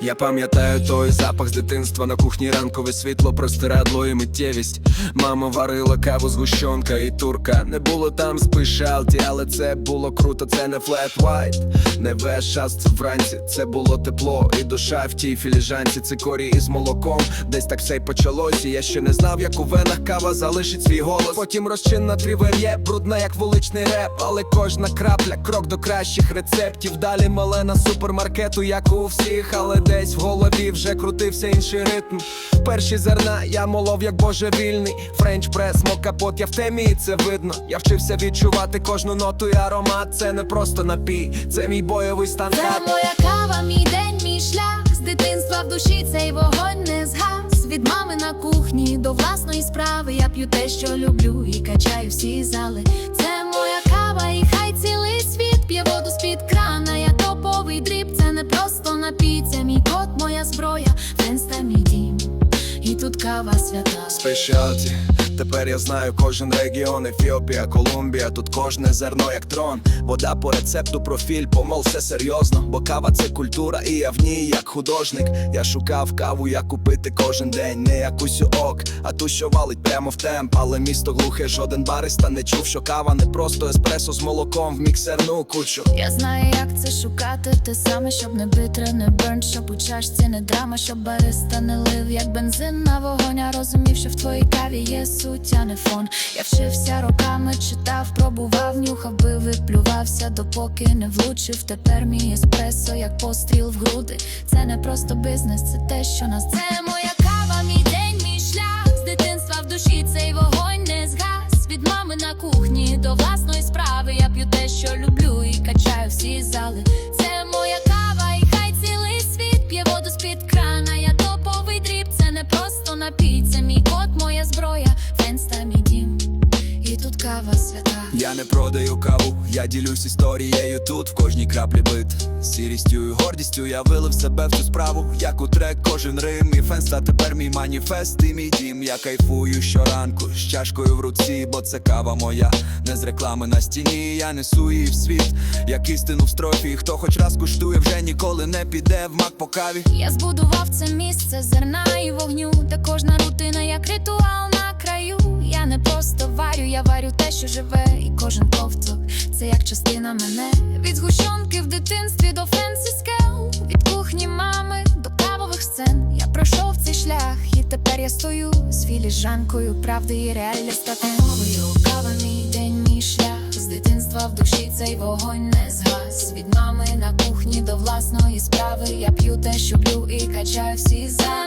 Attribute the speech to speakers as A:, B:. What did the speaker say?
A: Я пам'ятаю той запах з дитинства на кухні ранкове світло, простирадло і миттєвість. Мама варила каву згущенка і турка. Не було там спешалті, але це було круто, це не флет вайт. Не це вранці, це було тепло і душа в тій філіжанці, цикорій із молоком. Десь так все й почалось, я ще не знав, як у венах кава залишить свій голос. Потім розчинна трівер'є, брудна, як вуличний реп, але кожна крапля, крок до кращих рецептів. Далі малена супермаркету, як у всіх, але десь в голові вже крутився інший ритм. Перші зерна я молов, як божевільний. Френч прес, мокапот, я в темі, і це видно. Я вчився відчувати кожну ноту і аромат. Це не просто напій, це мій бойовий
B: Це моя кава, мій день, мій шлях. З дитинства в душі цей вогонь не згас. Від мами на кухні до власної справи. Я п'ю те, що люблю, і качаю всі зали. Це моя кава, і хай цілий світ п'є воду з-під крана. Я топовий дріб, це не просто напіться, мій кот, моя зброя, Фенс та мій дім. І тут кава свята.
A: Спешіалті, тепер я знаю кожен регіон, Ефіопія, Колумбія, тут кожне зерно як трон. Вода по рецепту, профіль, помол, все серйозно. Бо кава це культура, і я в ній як художник. Я шукав каву, як купити кожен день, не якусь ок, а ту, що валить прямо в темп. Але місто глухе, жоден бариста не чув, що кава не просто еспресо з молоком в міксерну кучу.
B: Я знаю, як це шукати, те саме, щоб не битре, не берн, щоб у чашці не драма, щоб бариста не лив, як бензин на вогонь. Я розумів, що в твоїй каві є суть, а не фон. Я вчився роками, читав, пробував, нюхав, бив, виплювався, допоки не влучив. Тепер мій еспресо, як постріл в груди. Це не просто бізнес, це те, що нас це моя кава, мій день, мій шлях. З дитинства в душі цей вогонь не згас. Від мами на кухні до власної справи. Я п'ю те, що люблю, і качаю всі зали. Це моя кава, і хай цілий світ п'є воду з-під крана. Я топовий дріб, це не просто напій, це мій кот, моя зброя, кава свята.
A: Я не продаю каву, я ділюсь історією тут в кожній краплі бит. Сірістю і гордістю я вилив себе в цю справу, як у трек кожен рим і фенс, та тепер мій маніфест і мій дім. Я кайфую щоранку з чашкою в руці, бо це кава моя, не з реклами на стіні. Я несу її в світ, як істину в строфі. Хто хоч раз куштує, вже ніколи не піде в мак по каві.
B: Я збудував це місце зерна і вогню, де кожна рутина як ритуал на краю. Я не просто варю, я варю що живе, і кожен ковток це як частина мене. Від згущенки в дитинстві до фенсі скел, від кухні мами до кавових сцен. Я пройшов цей шлях, і тепер я стою з філіжанкою правди і реальність стати мовою. Кава мій день, мій шлях. З дитинства в душі цей вогонь не згас. Від мами на кухні до власної справи. Я п'ю те, що люблю, і качаю всі за